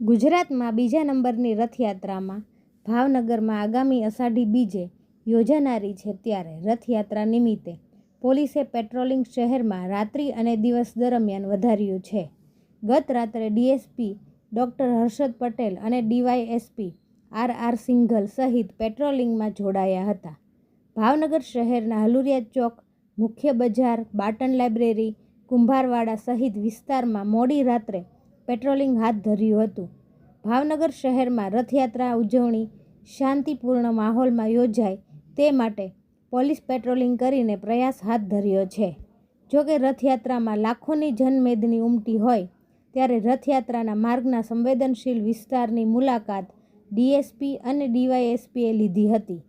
ગુજરાતમાં બીજા નંબરની રથયાત્રામાં ભાવનગરમાં આગામી અષાઢી બીજે યોજાનારી છે ત્યારે રથયાત્રા નિમિત્તે પોલીસે પેટ્રોલિંગ શહેરમાં રાત્રિ અને દિવસ દરમિયાન વધાર્યું છે. ગત રાત્રે ડીએસપી ડૉક્ટર હર્ષદ પટેલ અને ડીવાયએસપી આર આર સિંઘલ સહિત પેટ્રોલિંગમાં જોડાયા હતા. ભાવનગર શહેરના હલુરિયા ચોક, મુખ્ય બજાર, બાટન લાઇબ્રેરી, કુંભારવાડા સહિત વિસ્તારમાં મોડી રાત્રે પેટ્રોલિંગ હાથ ધર્યું હતું. ભાવનગર શહેરમાં રથયાત્રા ઉજવણી શાંતિપૂર્ણ માહોલમાં યોજાય તે માટે પોલીસ પેટ્રોલિંગ કરીને પ્રયાસ હાથ ધર્યો છે. જોકે રથયાત્રામાં લાખોની જનમેદની ઉમટી હોય, ત્યારે રથયાત્રાના માર્ગના સંવેદનશીલ વિસ્તારની મુલાકાત ડીએસપી અને ડીવાયએસપીએ લીધી હતી.